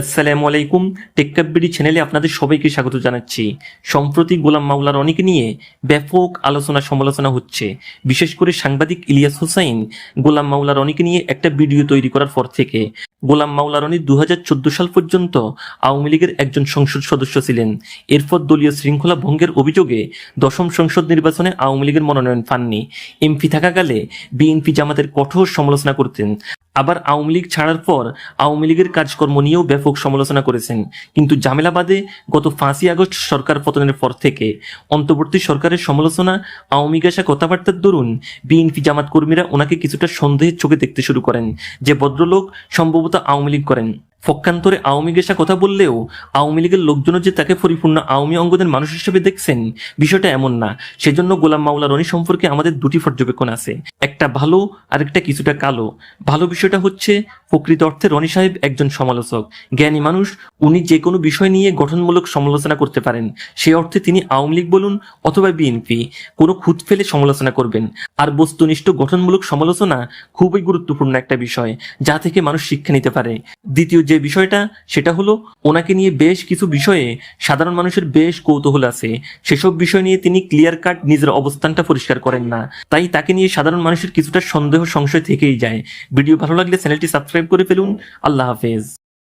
আসসালামু আলাইকুম টেক্কাবিডি চ্যানেলে আপনাদের সবাইকে স্বাগত জানাচ্ছি। সম্প্রতি গোলাম মাওলার অনেকে নিয়ে ব্যাপক আলোচনা সমালোচনা হচ্ছে। বিশেষ করে সাংবাদিক ইলিয়াস হোসাইন গোলাম মাওলার অনেকে নিয়ে একটা ভিডিও তৈরি করার পর থেকে। গোলাম মাওলা রনি দু সাল পর্যন্ত আওয়ামী লীগের একজন সংসদ সদস্য ছিলেন। এরপর দলীয় শৃঙ্খলা ভঙ্গের অভিযোগে দশম সংসদ নির্বাচনে আওয়ামী লীগের মনোনয়ন পাননি। এমপি থাকাকালে বিএনপি জামাতের কঠোর সমালোচনা করতেন। আবার আওয়ামী লীগ ছাড়ার পর আওয়ামী লীগের কাজকর্ম নিয়েও ব্যাপক সমালোচনা করেছেন। কিন্তু জামেলাবাদে গত পাঁচই আগস্ট সরকার পতনের পর থেকে অন্তর্বর্তী সরকারের সমালোচনা, আওয়ামী গাছা কথাবার্তার দরুন বিএনপি জামাত কর্মীরা ওনাকে কিছুটা সন্দেহের চোখে দেখতে শুরু করেন, যে ভদ্রলোক সম্ভবত আওয়ামী লীগ করেন। পক্ষান্তরে আওয়ামী গেসা কথা বললেও আওয়ামী লীগের লোকজনও যে তাকে পরিপূর্ণ আওয়ামী অঙ্গদের মানুষ হিসেবে দেখছেন, বিষয়টা এমন না। সেজন্য গোলাম মাওলা রনি সম্পর্কে আমাদের দুটি পর্যবেক্ষণ আছে। একটা ভালো আর একটা কিছুটা কালো। ভালো বিষয়টা হচ্ছে, প্রকৃত অর্থে রনি সাহেব একজন সমালোচক। জ্ঞানী মানুষ, উনি যে কোনো বিষয় নিয়ে গঠনমূলক সমালোচনা করতে পারেন। সে অর্থে তিনি আওয়ামী লীগ বলুন অথবা বিএনপি, কোনো খুঁত ফেলে সমালোচনা করবেন। আর বস্তুনিষ্ঠ গঠনমূলক সমালোচনা খুবই গুরুত্বপূর্ণ একটা বিষয়, যা থেকে মানুষ শিক্ষা নিতে পারে। দ্বিতীয় যে বিষয়টা, সেটা হলো ওনাকে নিয়ে বেশ কিছু বিষয়ে সাধারণ মানুষের বেশ কৌতূহল আছে। সেসব বিষয় নিয়ে তিনি ক্লিয়ার কাট নিজের অবস্থানটা পরিষ্কার করেন না। তাই তাকে নিয়ে সাধারণ মানুষের কিছুটা সন্দেহ সংশয় থেকেই যায়। ভিডিও ভালো লাগলে চ্যানেলটি সাবস্ক্রাইব করে ফেলুন। আল্লাহ হাফেজ।